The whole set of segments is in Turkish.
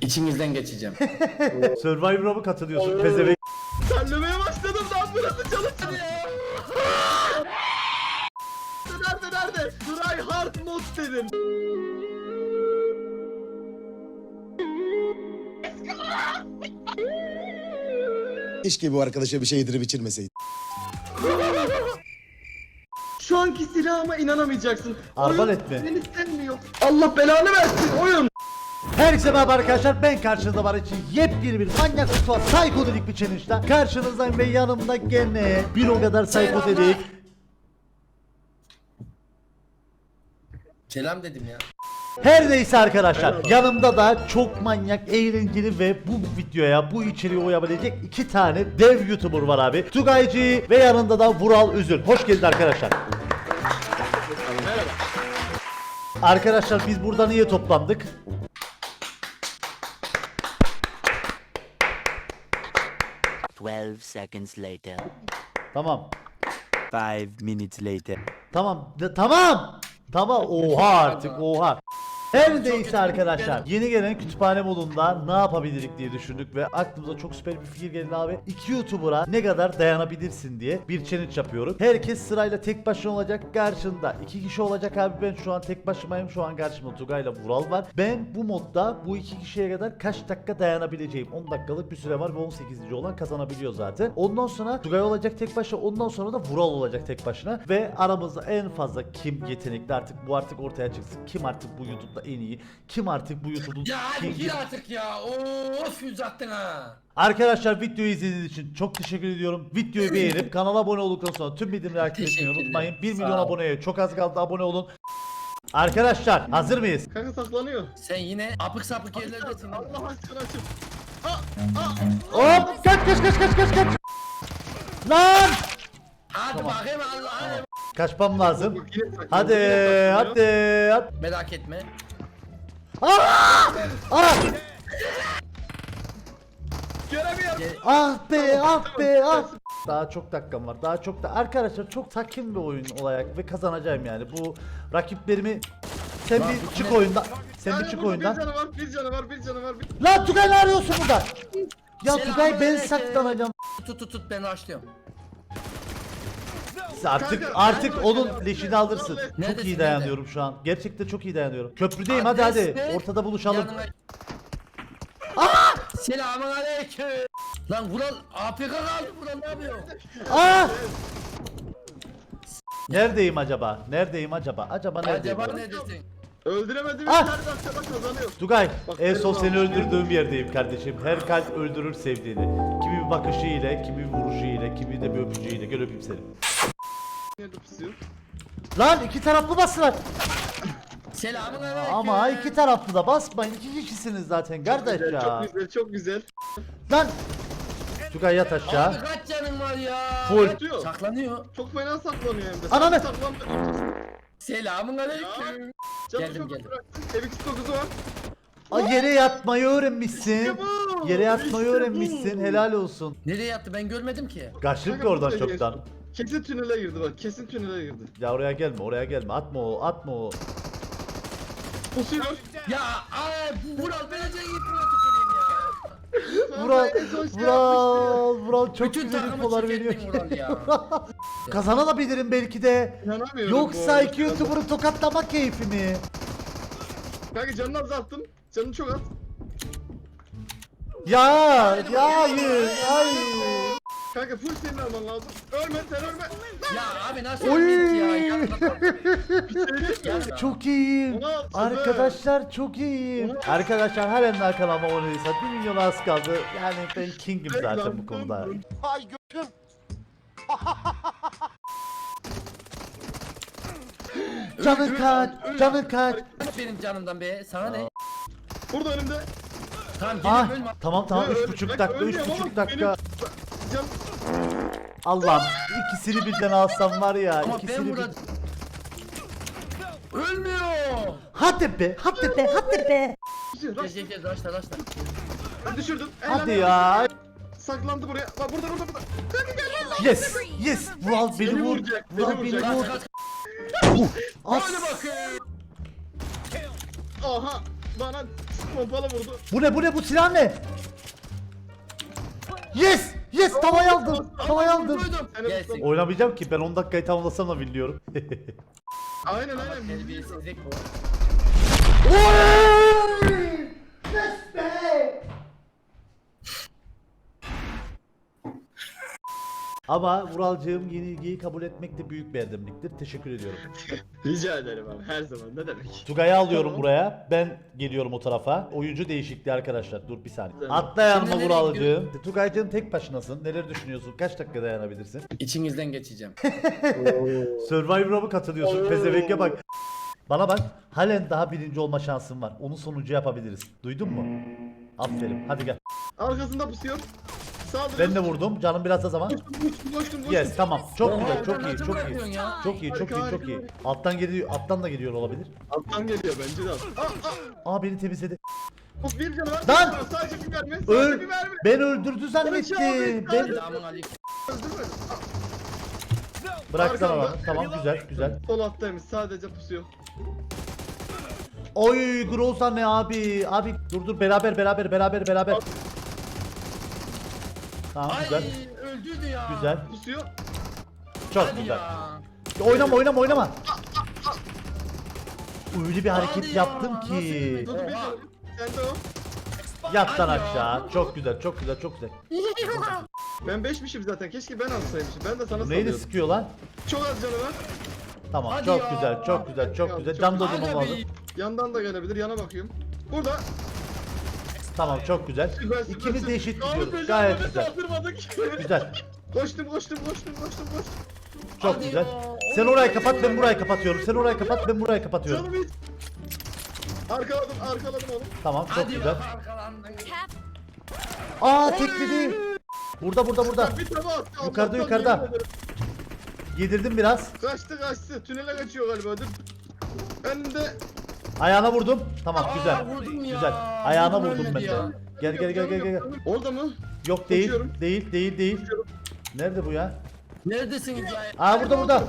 İçinizden geçeceğim. Survivor'a mı katılıyorsun pezevenk? Terlemeye başladım lan burası çalışır ya. nerede nerede? Try hard mod dedim. Keşke bu arkadaşa bir şey yedirip içirmeseydi. Şu anki silahıma inanamayacaksın. Arbalet mi? Beni sevmiyor. Allah belanı versin oyun. Herkese merhaba arkadaşlar ben karşınızda var için yepyeni bir manyak kutuğa psikodelik bir challenge'da karşınızdayım ve yanımda gene bir o kadar psikodelik Selam dedim ya. Her neyse arkadaşlar yanımda da çok manyak eğlenceli ve bu videoya bu içeriği uyabilecek iki tane dev youtuber var abi Tugaycı ve yanında da Vural Üzül Hoş geldin arkadaşlar Arkadaşlar biz burada niye toplandık? Twelve seconds later. Tamam Five minutes later. Tamam. de- tamam. Tamam. Oha artık. Oha. Her neyse arkadaşlar yeni gelen kütüphane modunda ne yapabilirik diye düşündük ve aklımıza çok süper bir fikir geldi abi. İki YouTuber'a ne kadar dayanabilirsin diye bir challenge yapıyoruz. Herkes sırayla tek başına olacak. Karşında iki kişi olacak abi. Ben şu an tek başımayım. Şu an karşımda Tugay ile Vural var. Ben bu modda bu iki kişiye kadar kaç dakika dayanabileceğim. 10 dakikalık bir süre var ve 18. olan kazanabiliyor zaten. Ondan sonra Tugay olacak tek başına. Ondan sonra da Vural olacak tek başına. Ve aramızda en fazla kim yetenekli artık bu artık ortaya çıksın. Kim artık bu YouTube'da en iyi. Kim artık bu YouTube'un Ya hadi kingi. gir artık ya. Of uzattın ha. Arkadaşlar videoyu izlediğiniz için çok teşekkür ediyorum. Videoyu beğenip kanala abone olduktan sonra tüm bildirimleri aktif etmeyi unutmayın. 1 Sağ milyon aboneye çok az kaldı abone olun. Arkadaşlar hazır mıyız? Kanka saklanıyor. Sen yine apık sapık yerlerdesin. Allah aşkına açın. Hop kaç kaç kaç kaç kaç kaç. Lan! Hadi bakayım Allah'ım. Kaçmam lazım. Hadi hadi hadi. Merak etme. Ah! Ah! Göremiyorum. Ah be ah be ah. Daha çok dakikam var. Daha çok da arkadaşlar çok sakin bir oyun olarak ve kazanacağım yani. Bu rakiplerimi sen Lan bir çık oyundan. Sen bir çık oyundan. Bir canı var, bir canı var, bir canı var. Bir... Lan Tugay ne arıyorsun burada? Ya Tugay ben saklanacağım. Tut tut tut ben açlıyorum. Artık Kanka, artık onun leşini alırsın. Nerede? Çok Neredesin, iyi nerede? dayanıyorum şu an. Gerçekten çok iyi dayanıyorum. Köprüdeyim hadi Adres hadi. Ortada buluşalım. Yanına- Selamun aleyküm. Lan Vural APK kaldı Vural ne yapıyor? Aa! Neredeyim acaba? Neredeyim acaba? Acaba neredeyim? Acaba neredesin? Öldüremediğimiz Ah! her dakikada kazanıyor. Tugay, Bak, en son seni öldürdüğüm yerdeyim kardeşim. Her kalp öldürür sevdiğini. Kimi bir bakışı ile, kimi bir vuruşu ile, kimi de bir öpücüğüyle. Gel öpeyim seni. Lan iki taraflı bastılar. Selamun aleyküm. Ama iki taraflı da basmayın. İki kişisiniz zaten kardeş Güzel, ya. Çok güzel, çok güzel. Lan. Tugay yat aşağı. Abi kaç canın var ya? Full. Atıyor. Saklanıyor. Çok fena saklanıyor hem de. Ananı- Saklandı. Selamun aleyküm. Canı Geldim, çok geldim. bıraktı. MX9'u var. Ay yere yatmayı öğrenmişsin. İşte bu, Yere yatmayı işte öğrenmişsin. Helal olsun. Nereye yattı ben görmedim ki. Kaçtık Kanka, oradan buraya çoktan. Kesin tünele girdi bak. Kesin tünele girdi. Ya oraya gelme, oraya gelme. Atma o, atma o. Pusuyor. Ya ay bu Vural ben önce gitmiyor tüküreyim ya. Vural, Vural, Vural çok Bütün güzel takımı infolar veriyor ki. Vural ya. Kazanabilirim belki de. Yoksa bu iki arada. YouTuber'ı tokatlamak keyfi mi? Kanka canını azalttım. Canını çok at. Ya, ya hayır, hayır. Kanka full senin alman lazım. Ölme sen ölme. Ya abi nasıl Oy. ya? Yapma. Çok iyiyim. Arkadaşlar çok iyiyim. Arkadaşlar halen daha kanalıma abone değilse 1 milyon az kaldı. Yani ben kingim zaten bu konuda. Canın kaç, canın kaç. Benim canımdan be. Sana ne? Burada önümde. Tamam Ah, gelin ölme. tamam tamam Öl- 3,5 bak, dakika, ölmüyorum 3,5 ama dakika. Can Allah'ım ikisini birden alsam var ya, Ama ben ikisini burada... Ölmüyor. Hadi be, hadi be, hadi be. Gel gel gel raşla raşla. Düşürdüm. Hadi Helal ya. Saklandı buraya. Bak burada burada burada. Kanka gel. Yes, yes. Vural beni Beni vur. vuracak, beni Vural beni vuracak. vur. Kaç kaç. As. Hadi bakayım. Aha. bana pompalı vurdu. Bu ne bu ne bu silah ne? Yes! Yes tavayı aldım. Tavayı aldım. Gelsin. Oynamayacağım ki ben 10 dakikayı tamamlasam da biliyorum. Aynen aynen. terbiyesizlik bu. Ama Vuralcığım yenilgiyi kabul etmek de büyük bir erdemliktir. Teşekkür ediyorum. Rica ederim abi her zaman ne demek. Tugay'ı alıyorum Tamam. buraya. Ben geliyorum o tarafa. Oyuncu değişikliği arkadaşlar. Dur bir saniye. Tamam. Atla yanıma Şimdi nereye Vuralcığım. Tugay'cığım tek başınasın. Neler düşünüyorsun? Kaç dakika dayanabilirsin? İçinizden geçeceğim. Survivor'a mı katılıyorsun? Pezevenk'e bak. Bana bak. Halen daha birinci olma şansın var. Onu sonucu yapabiliriz. Duydun mu? Aferin. Hadi gel. Arkasında pusuyor. Saldırıyor. Ben de vurdum. Canım biraz az ama. Koştum koştum koştum koştum. Yes tamam. Çok güzel. Çok iyi. Çok iyi. ya? Çok iyi. Çok iyi. Çok iyi. Alttan geliyor. Alttan da geliyor olabilir. Alttan geliyor bence de. Aa, aa, Aa beni temizledi. of bir canı var. Lan! Sadece bir mermi. Öl. Sadece bir mermi. Ben öldürdü zannettim. Ben Selamun aleyküm. Öldürme. bıraksana bana. Tamam güzel güzel. Sol alttaymış sadece pusuyor. Oy Groza ne abi? Abi dur dur beraber beraber beraber beraber. Tamam Ay güzel. öldürdü ya. Güzel. Pusuyor. Çok Hadi güzel. ya. Oynama oynama oynama. Öyle bir Hadi hareket ya, yaptım nasıl ki. Dur bir Oha. Sen de o. Yat lan Hadi ya. aşağı. Çok güzel çok güzel çok güzel. Ben beşmişim zaten. Keşke ben alsaymışım. Ben de sana Neyini salıyordum. sıkıyor lan? Çok az canı var. Tamam Hadi çok ya. güzel çok güzel çok Ya, güzel. çok Aga aldım. be. Yandan da gelebilir. Yana bakıyorum. Burada. Tamam çok güzel. Süper, süper, İkimiz de eşit Abi gidiyoruz. Gayet güzel. saldırmadık. Güzel. Koştum koştum koştum koştum koştum. Çok Hadi güzel. ya. Sen orayı kapat ben burayı kapatıyorum. Sen orayı kapat ben burayı kapatıyorum. Canım hiç. Arkaladım arkaladım oğlum. Tamam çok Hadi güzel. ya arkalandın. Aa tekledi. Burada burada burada. Bir tane at. Yukarıda, Allah'tan yukarıda. yemin ederim. Yedirdim biraz. Kaçtı kaçtı. Tünele kaçıyor galiba. Önünde. Ayağına vurdum. Tamam Aa, güzel. vurdun ya. Güzel. Ayağına vurdum ben ölmedi de. ya. Gel gel gel gel gel. Orada mı? Yok değil. Kaçıyorum. Değil değil değil. Nerede bu ya? Neredesiniz ya? Aa burada burada.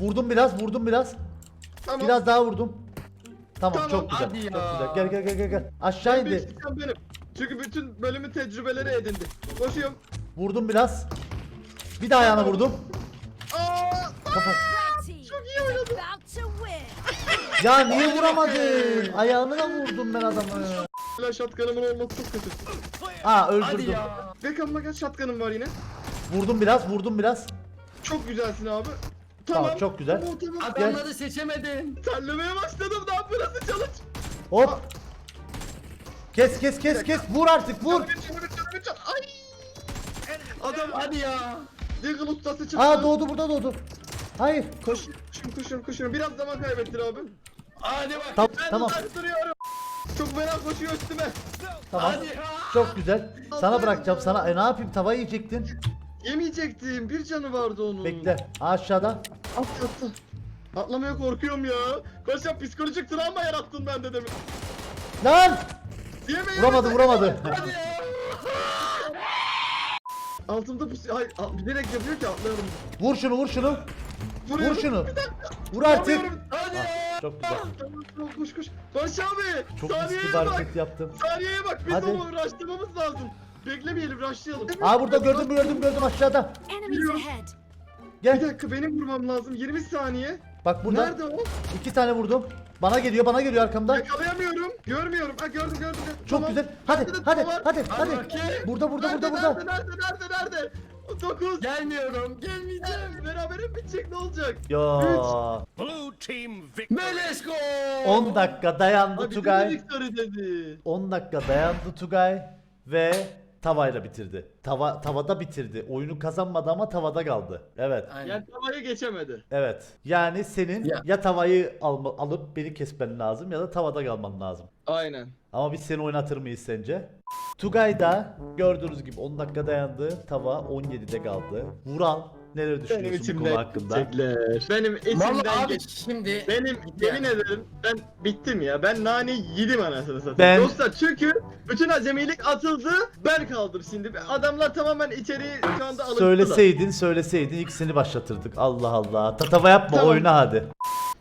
Vurdum biraz, vurdum biraz. Tamam. Biraz daha vurdum. Tamam, Tamam, çok güzel. hadi Çok ya. güzel. Gel gel gel gel gel. Aşağı En büyük indi. sıkan benim. Çünkü bütün bölümün tecrübeleri edindi. Koşuyorum. Vurdum biraz. Bir daha ayağına vurdum. Aa! Kapat. Ya niye vuramadın? Ayağına vurdum ben adamı. Hala shotgun'ımın olması çok kötü. Aa Hadi öldürdüm. ya. Beckham'la gel shotgun'ım var yine. Vurdum biraz, vurdum biraz. Çok güzelsin abi. Tamam, çok güzel. Tamam, tamam. Adamları seçemedin. Terlemeye başladım. Ne yapıyorsun challenge? Hop. Kes kes kes kes. Vur artık vur. Ay! Adam Hadi ya. Deagle ustası çıktı. Aa doğdu burada doğdu. Hayır. Koş, koşun, koşun, koşun. Biraz zaman kaybettin abi. Hadi bak. Tamam Ben tamam uzak duruyorum. Çok merak koşuyor üstüme. tamam. Hadi. Çok güzel. Sana bırakacağım sana. E ne yapayım tavayı yiyecektin. Yemeyecektim. Bir canı vardı onun. Bekle. Aşağıda. At atla. Atlamaya korkuyorum ya. Koş ya psikolojik travma yarattın bende demin. Lan! Yemeyin. Vuramadı vuramadı. Hadi ya. Altımda pus... Hayır al- bilerek yapıyor ki atlayalım. Vur şunu vur şunu. Vuruyorum. Vur şunu. Vur artık. Hadi ya. Çok güzel. Tamam tamam koş koş. Barış abi. Çok saniyeye riskli bir bak. hareket yaptım. Saniyeye bak. Biz Hadi. onu rushlamamız lazım. Beklemeyelim rushlayalım. Aa burada gördüm gördüm gördüm aşağıda. Enemies ahead. Bir Gel. dakika benim vurmam lazım. 20 saniye. Bak burada Nerede o? iki tane vurdum. Bana geliyor bana geliyor arkamdan. Yakalayamıyorum. Görmüyorum. Ha gördüm gördüm. gördüm. Çok Tamam. güzel. Hadi Nerede hadi var? hadi Hadi hadi. bakayım. Burada burada Nerede, burada nerede, burada. Nerede nerede nerede? 9. Gelmiyorum. Gelmeyeceğim. Berabere mi bitecek ne olacak? Ya. Meleşko. 10 dakika dayandı Abi Tugay. victory dedi. 10 dakika dayandı Tugay ve tavayla bitirdi. Tava tavada bitirdi. Oyunu kazanmadı ama tavada kaldı. Evet. Aynen. Yani tavayı geçemedi. Evet. Yani senin ya, Ya. tavayı alma, alıp beni kesmen lazım ya da tavada kalman lazım. Aynen. Ama biz seni oynatır mıyız sence? Tugay da gördüğünüz gibi 10 dakika dayandı. Tava 17'de kaldı. Vural neler Benim düşünüyorsun bu konu hakkında? geçecekler. Benim içimden Vallahi abi geç. şimdi Benim yemin ederim ben bittim ya. Ben nane yedim anasını satayım. Ben- Dostlar çünkü bütün acemilik atıldı. Ben kaldım şimdi. Adamlar tamamen içeriği şu anda alıştılar. Söyleseydin söyleseydin ikisini başlatırdık. Allah Allah. Tatava yapma Tamam. oyna hadi.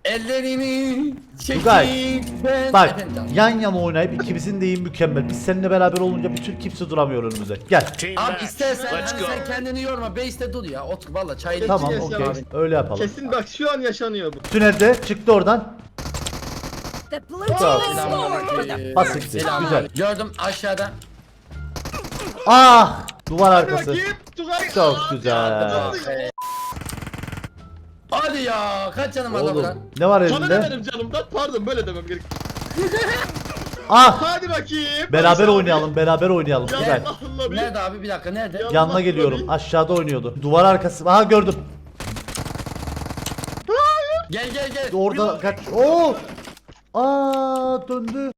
Ellerini Tugay, çekip ben... Bak Efendim yan yana oynayıp ikimizin de iyi mükemmel. Biz seninle beraber olunca bütün kimse duramıyor önümüzde. Gel. Abi istersen hani sen kendini yorma base'te dur ya otur valla çay iç. Tamam okey. Öyle yapalım. Kesin bak şu an yaşanıyor bu. Tünelde çıktı oradan. The blue team has scored. Selamünaleyküm. Gördüm aşağıda. Ah! Duvar arkası. Tugay. Çok güzel. Hadi ya kaç canım var lan Oğlum ne var Sana ne elinde? benim canımdan? Pardon böyle demem gerek. Ah! Hadi bakayım. Beraber Barış abi. oynayalım, beraber oynayalım. Ya Güzel. Allah'ım bir. Nerede abi bir dakika nerede? Ya- Yanına Allah geliyorum. Aşağıda oynuyordu. Duvar arkası. Aha gördüm. Gel gel gel. Orada kaç. Oo! Aa döndü.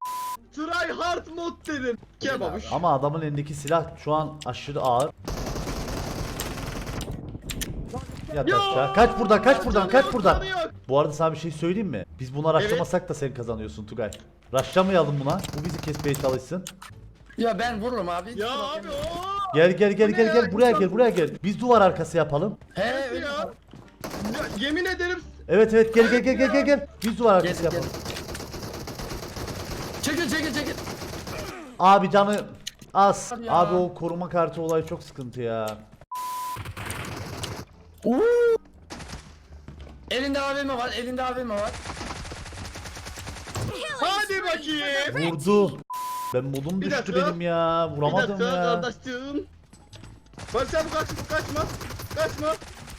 Try hard mod dedim. Kebabuş. Ama adamın elindeki silah şu an aşırı ağır. Yat aşağı. Kaç buradan, kaç buradan, kaç yok, buradan. yok. Bu arada sana bir şey söyleyeyim mi? Biz bunu raşlamasak da sen kazanıyorsun Tugay. Raşlamayalım buna. Bu bizi kesmeye çalışsın. Ya ben vururum abi. Ya abi o. Gel gel gel gel gel buraya gel buraya gel. Biz duvar arkası yapalım. He öyle ya? Ya, Yemin ederim. Evet evet gel gel gel gel gel gel. Biz duvar Gel arkası gel. yapalım. Çekil çekil çekil. Abi canı az. Hadi ya. Abi o koruma kartı olayı çok sıkıntı ya. Elinde AVM var elinde AVM var. Hadi bakayım. Vurdu. Ben modum Bir düştü dakika. benim ya. Bir Vuramadım dakika ya. kardeşim. Barış abi kaç, kaçma. Kaçma.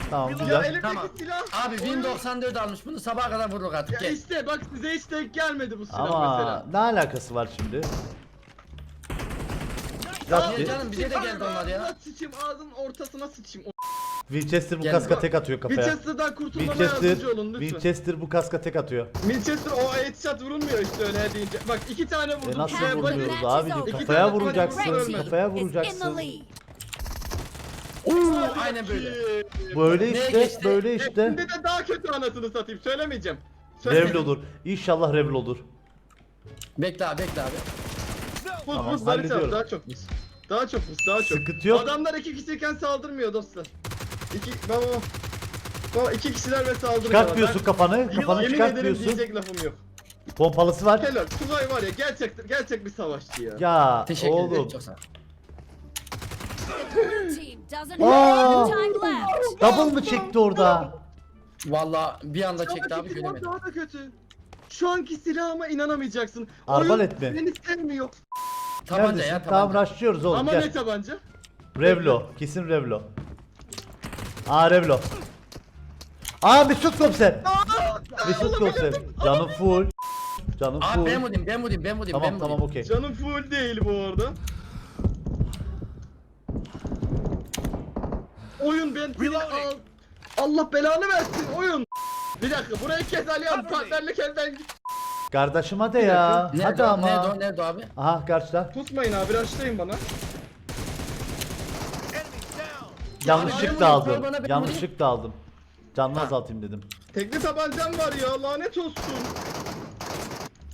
Tamam Ya güzel. elimdeki Tamam. silah. Abi Win 94 almış bunu sabaha kadar vurduk artık Ya gel. işte bak size hiç denk gelmedi bu silah Ama mesela. ne alakası var şimdi? Ya Yaptı. canım bize de geldi onlar ya. Ağzına sıçayım ağzının ortasına sıçayım. Winchester bu Gel kaska bak. tek atıyor kafaya. Winchester'dan kurtulmama Winchester, yardımcı olun lütfen. Winchester bu kaska tek atıyor. Winchester o headshot vurulmuyor işte öyle deyince. Bak iki tane vurdum. E nasıl şuraya bak. vurmuyoruz Match abi? is over. Kafaya tane vuracaksın. Kafaya vuracaksın. Oo, aynen böyle. Böyle Neye işte, geçti? böyle işte. Şimdi de daha kötü anasını satayım söylemeyeceğim. Söylemeyeceğim. Revl olur. İnşallah Revl olur. Bekle abi bekle abi. Buz Tamam, hallediyorum. daha çok buz. Daha çok buz daha çok. Sıkıntı yok. Adamlar iki kişiyken saldırmıyor dostlar. İki baba baba. Baba iki kişiler ve saldırıyor. Çıkartmıyorsun kafanı. Ben- Kafanı Yemin ederim çıkartmıyorsun. diyecek lafım yok. Pompalısı var. Helal. Tugay var ya gerçek gerçek bir savaşçı ya. Ya Teşekkür ederim oğlum. çok sağ ol. The blue team doesn't have time left. Double mı çekti orada? Valla bir anda Şu çekti abi göremedim. daha da kötü. Şu anki silahıma inanamayacaksın. Arbalet Oyun mi? Beni sevmiyor. Tabanca Neredesin? ya Tamam tabanca. rushlıyoruz oğlum Ama gel. ne tabanca? Revlo. Kesin Revlo. Aa Revlo. Aa Mesut komiser. Mesut komiser. Canım full. Canım Abi full. ben vurayım ben vurayım ben vurayım ben Tamam tamam vurayım. okey. Canım full değil bu arada. Oyun ben seni al. Allah belanı versin oyun. Bir dakika burayı kes Alihan partnerlik elden git. Kardeşim hadi ya. Nerede Hadi ama. Nerede o nerede o abi? Aha karşıda. Pusmayın abi rushlayın bana. Yanlışlıkla aldım. Yanlışlıkla aldım. Canını azaltayım dedim. Tekli tabancam var ya lanet olsun.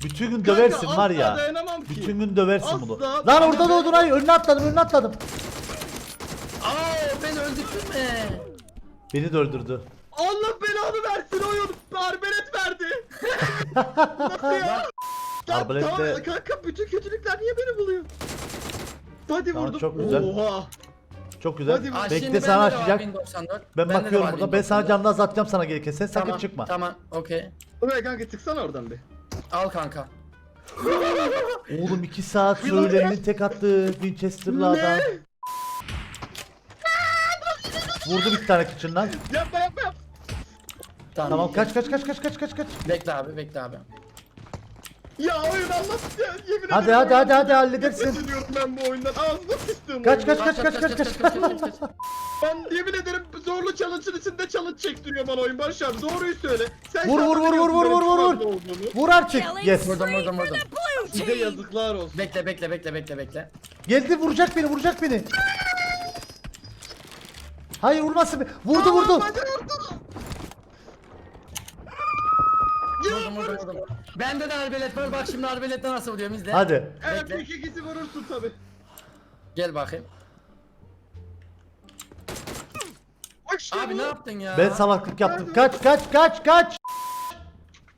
Bütün gün Kanka, döversin asla var ya. dayanamam ki. Bütün gün döversin Asla bunu. Lan dayanamam. orada da odur ay önüne atladım önüne atladım. Aa beni öldürtme. Beni de öldürdü. Allah belanı versin oyun. Arbelet verdi. Nasıl ya? Ya Arbalet tamam, de- kanka bütün kötülükler niye beni buluyor? Hadi Tamam, vurdum. çok güzel. Oha. Çok güzel. Hadi Aa, Bekle şimdi sana bende de var açacak. 1094. Ben Bende de bakıyorum var burada. Ben sana 1094. canını azaltacağım sana gelirken. Sen sakın Tamam, çıkma. Tamam okey. Buraya kanka çıksana oradan bir. Al kanka. Oğlum 2 saat söylenini tek attı Winchester'lı adam. Vurdu bir tane kitchen'dan. Yapma yapma yapma. Tamam. Tamam kaç kaç kaç kaç kaç kaç kaç. Bekle abi bekle abi. Ya oyun Allah ya yemin Hadi, ederim hadi, hadi, hadi, halledersin. Ediyorum ben bu oyundan. Ağzıma sıçtım. Kaç, oyundan. kaç, kaç, kaç, kaç, kaç. kaç. Ben yemin ederim zorlu challenge'ın içinde challenge çektiriyor bana oyun Barış abi. Doğruyu söyle. Sen Vur, şu vur, anda vur, vur, biliyorsun vur, benim vur, vur, vur. olduğunu. Vur artık. Yes. Vurdum vurdum vurdum. Size yazıklar olsun. Bekle bekle bekle bekle bekle. Geldi vuracak beni vuracak beni. Hayır vurmasın. Vurdu vurdu. Vurdum vurdum vurdum. Bende de arbelet var bak şimdi arbeletle nasıl vuruyorum izle. Hadi. Evet Bekle. bir iki kişi vurursun tabi. Gel bakayım. İşte Abi bu. ne yaptın ya? Ben salaklık yaptım. Kaç kaç kaç kaç.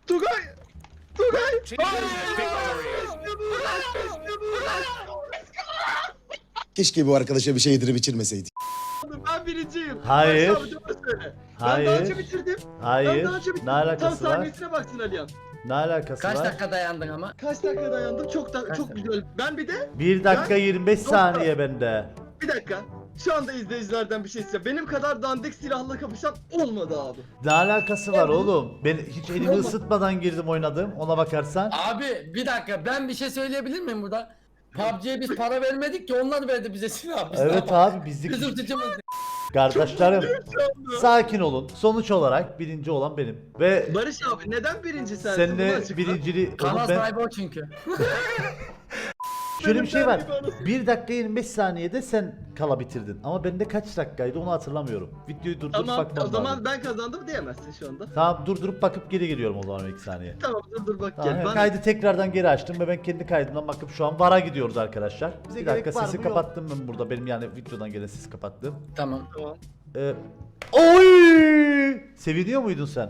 Tugay. Tugay. Team victory. İşte bu lan, işte bu lan. Keşke bu arkadaşa bir şey yedirip içirmeseydik. Ben birinciyim. Hayır. Barış abi doğru söyle. Ben daha Hayır. önce bitirdim. Ben Hayır. daha önce bitirdim. Ne Tam alakası var? saniyesine baksın Aliyan. Ne alakası Kaç var? dakika dayandın ama? Kaç dakika dayandım? Çok da Kaç çok dakika? güzel. Ben bir de 1 dakika Ben- 25 Doktor. saniye bende. bir dakika. Şu anda izleyicilerden bir şey isteyeceğim. Benim kadar dandik silahla kapışan olmadı abi. Ne alakası var oğlum? Ben hiç elimi Olmaz. ısıtmadan girdim oynadım ona bakarsan. Abi bir dakika ben bir şey söyleyebilir miyim burada? PUBG'ye biz para vermedik ki onlar verdi bize silah. Biz Evet abi bizlik Bizim suçumuz. Kardeşlerim. Sakin olun. Sonuç olarak birinci olan benim. Ve Barış abi neden birinci sensin? Bunu seninle açıkla. birinciliği... Oğlum Kanal ben... sahibi o çünkü. Şöyle bir şey var. Benim ben gibi 1 dakika 25 saniyede sen kala bitirdin. Ama bende kaç dakikaydı onu hatırlamıyorum. Videoyu durdurup Tamam bakmam o zaman lazım. ben kazandım diyemezsin şu anda. Tamam durdurup bakıp geri geliyorum o zaman 2 saniye. Tamam dur dur bak Tamam, gel. Bana- Kaydı tekrardan geri açtım ve ben kendi kaydımdan bakıp şu an VAR'a gidiyoruz arkadaşlar. bir dakika sesi kapattım ben burada. Benim yani videodan gelen sesi kapattım. Tamam. Tamam. Ee, oy! Seviniyor muydun sen?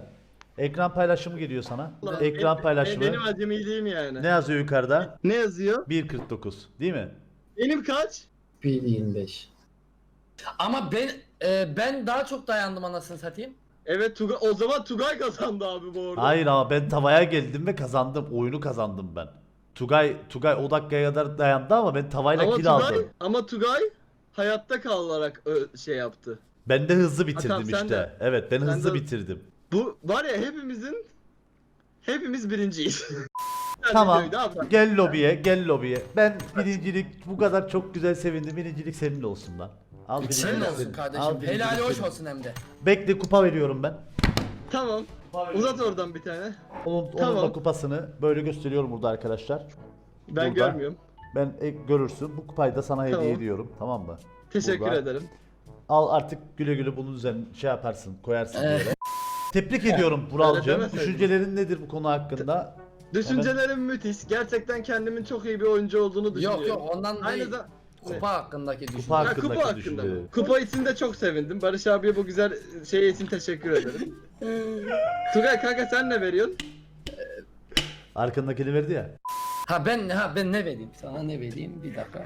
Ekran paylaşımı geliyor sana. Ulan, Ekran benim- paylaşımı. Benim acemiliğim yani. Ne yazıyor yukarıda? Ne yazıyor? 1.49 değil mi? Benim kaç? 1.25. Ama ben e, ben daha çok dayandım anasını satayım. Evet Tugay, o zaman Tugay kazandı abi bu arada. Hayır ama ben tavaya geldim ve kazandım. Oyunu kazandım ben. Tugay Tugay o dakikaya kadar dayandı ama ben tavayla ama kill Tugay, aldım. ama Tugay hayatta kalarak ö- şey yaptı. Ben de hızlı bitirdim sen işte. de. Evet ben Sen hızlı de- bitirdim. Bu var ya hepimizin hepimiz birinciyiz. Tamam. Gel lobiye, gel lobiye. Ben birincilik bu kadar çok güzel sevindim. Birincilik senin olsun lan. Al Senin birincilik olsun senin. Al kardeşim. birincilik Helali hoş senin. olsun hem de. Bekle kupa veriyorum ben. Tamam. Uzat oradan bir tane. Onun, onun Tamam. da kupasını böyle gösteriyorum burada arkadaşlar. Ben Burada. görmüyorum. Ben e, görürsün. Bu kupayı da sana hediye Tamam. ediyorum. Tamam mı? Teşekkür Burada. ederim. Al artık güle güle bunun üzerine şey yaparsın, koyarsın Eh. böyle. Tebrik ediyorum demeseydin. Düşüncelerin nedir bu konu hakkında? Düşüncelerim müthiş. Gerçekten kendimin çok iyi bir oyuncu olduğunu düşünüyorum. Yok yok ondan Aynı değil. zamanda Kupa hakkındaki düşünce. Kupa Ha, hakkındaki kupa hakkında. düşünceleri. Kupa için de çok sevindim. Barış abiye bu güzel şey için teşekkür ederim. Tugay kanka sen ne veriyorsun? Arkandakini verdi ya. Ha ben ha ben ne vereyim? Sana ne vereyim? Bir dakika.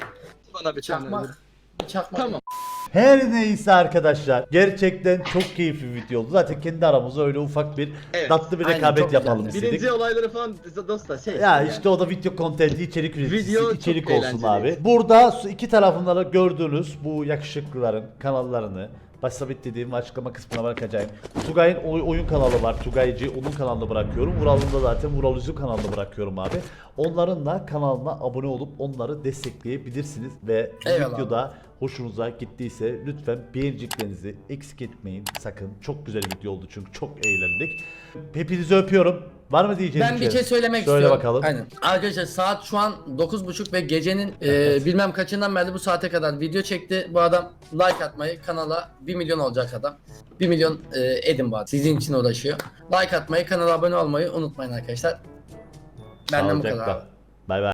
Bana bir tane. Çakmak. Bir çakmak. Tamam. Her neyse arkadaşlar. Gerçekten çok keyifli bir video oldu. Zaten kendi aramızda öyle ufak bir Evet, tatlı bir aynen, rekabet çok yapalım güzeldi. istedik. Birinci olayları falan dostlar şey. Ya yani. işte o da video kontenti, içerik üreticisi, Video çok içerik olsun eğlenceli. abi. Burada su- iki tarafında da gördüğünüz bu yakışıklıların kanallarını Başsabit dediğim açıklama kısmına bırakacağım. Tugay'ın oy- oyun kanalı var. Tugaycı onun kanalını bırakıyorum. Vural'ın da zaten Vural Üzü kanalını bırakıyorum abi. Onların da kanalına abone olup onları destekleyebilirsiniz. Ve bu Eyvallah. videoda hoşunuza gittiyse lütfen beğeniciklerinizi eksik etmeyin sakın. Çok güzel video oldu çünkü çok eğlendik. Hepinizi öpüyorum. Var mı diyeceğiniz Ben bir şey söylemek Söyle istiyorum. bakalım. Aynen. Arkadaşlar saat şu an 9.30 ve gecenin e, bilmem kaçından beri bu saate kadar video çekti. Bu adam like atmayı kanala 1 milyon olacak adam. 1 milyon e, edin bu adam. Sizin için uğraşıyor. Like atmayı, kanala abone olmayı unutmayın arkadaşlar. Benden bu kadar. Sağlıcakla. abi. Bay bay.